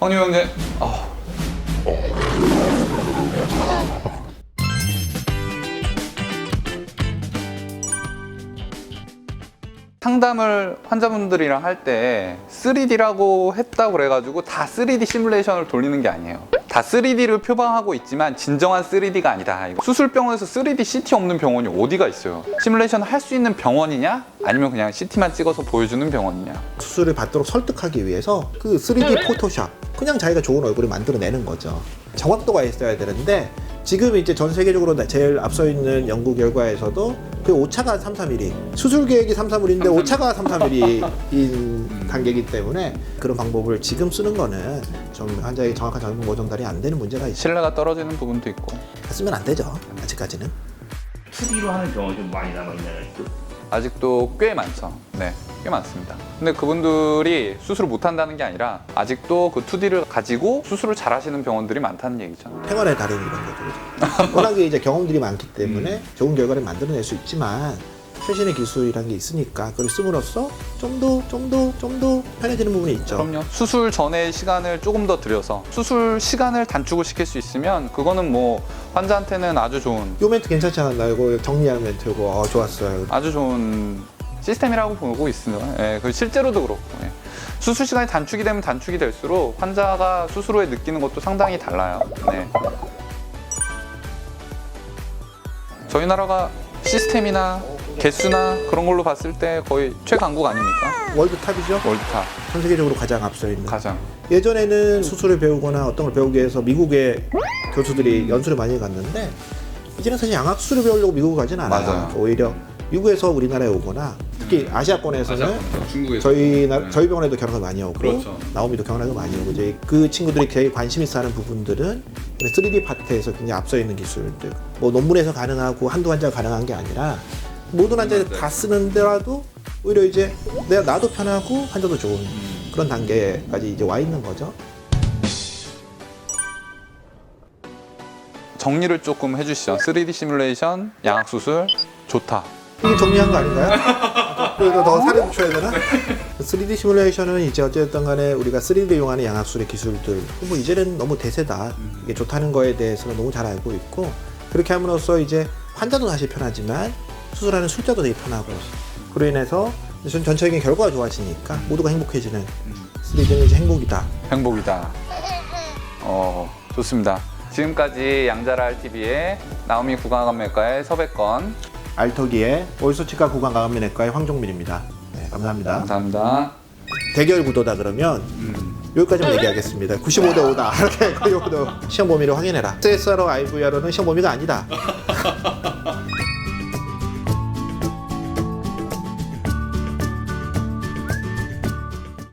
황유 형제. 아. 상담을 환자분들이랑 할 때 3D라고 했다고 그래가지고 다 3D 시뮬레이션을 돌리는 게 아니에요. 다 3D를 표방하고 있지만 진정한 3D가 아니다. 수술병원에서 3D CT 없는 병원이 어디가 있어요? 시뮬레이션 할 수 있는 병원이냐? 아니면 그냥 CT만 찍어서 보여주는 병원이냐? 수술을 받도록 설득하기 위해서 그 3D 포토샵 그냥 자기가 좋은 얼굴을 만들어내는 거죠. 정확도가 있어야 되는데 지금 이제 전 세계적으로 제일 앞서 있는 연구 결과에서도 그 오차가 3, 3mm 수술 계획이 3, 3mm인데 오차가 3, 3mm인 단계이기 때문에 그런 방법을 지금 쓰는 거는 좀 환자에게 정확한 정보 전달이 안 되는 문제가 있어요. 신뢰가 떨어지는 부분도 있고 쓰면 안 되죠. 아직까지는. 2D로 하는 병원이 좀 많이 남아있나요? 아직도 꽤 많죠. 네, 꽤 많습니다. 근데 그분들이 수술을 못 한다는 게 아니라 아직도 그 2D를 가지고 수술을 잘 하시는 병원들이 많다는 얘기죠. 생활의 달인 이런 거죠. 워낙에 이제 경험들이 많기 때문에 좋은 결과를 만들어낼 수 있지만 최신의 기술이라는 게 있으니까 그걸 씀으로써 좀 더, 좀 더, 좀 더 편해지는 부분이 있죠. 그럼요. 수술 전에 시간을 조금 더 들여서 수술 시간을 단축을 시킬 수 있으면 그거는 뭐 환자한테는 아주 좋은 요 멘트 괜찮지 않았나요? 이거 정리한 멘트고 어, 좋았어요. 아주 좋은 시스템이라고 보고 있습니다. 예, 그 실제로도 그렇고 예. 수술 시간이 단축이 되면 단축이 될수록 환자가 수술 후에 느끼는 것도 상당히 달라요. 네. 저희 나라가 시스템이나 개수나 그런 걸로 봤을 때 거의 최강국 아닙니까? 월드 탑이죠. 월드탑 전 세계적으로 가장 앞서 있는. 가장 예전에는 수술을 배우거나 어떤 걸 배우기 위해서 미국에 교수들이 연수를 많이 갔는데 이제는 사실 양악 수술을 배우려고 미국 가진 않아요. 맞아요. 오히려 미국에서 우리나라에 오거나 특히 아시아권에서는 중국에서 저희 나, 저희 병원에도 견학을 많이 오고 그렇죠. 나오미도 견학을 많이 오고 이제 그 친구들이 제일 관심 있어 하는 부분들은 3D 파트에서 굉장히 앞서 있는 기술들 뭐 논문에서 가능하고 한두 환자가 가능한 게 아니라 모든 환자들 다 쓰는데라도 오히려 이제 내가 나도 편하고 환자도 좋은 그런 단계까지 이제 와 있는 거죠. 정리를 조금 해주시죠. 3D 시뮬레이션, 양악 수술 좋다. 이게 정리한 거 아닌가요? 그래도 더 살을 붙여야 되나? 3D 시뮬레이션은 이제 어쨌든 간에 우리가 3D를 이용하는 양압술의 기술들 뭐 이제는 너무 대세다 이게 좋다는 거에 대해서는 너무 잘 알고 있고 그렇게 함으로써 이제 환자도 사실 편하지만 수술하는 술자도 되게 편하고 그로 인해서 전 전체적인 결과가 좋아지니까 모두가 행복해지는 3D는 이제 행복이다 행복이다. 어, 좋습니다. 지금까지 양자랄 TV의 나오미 구강암외과의 섭외권 알터기의 올소치과 구강감염내과의 황종민입니다 네, 감사합니다 감사합니다. 대결 구도다 그러면 여기까지만 얘기하겠습니다. 95대 5다. 이렇게 95대 5. 시험 범위를 확인해라. SSR로 IVR로는 시험 범위가 아니다.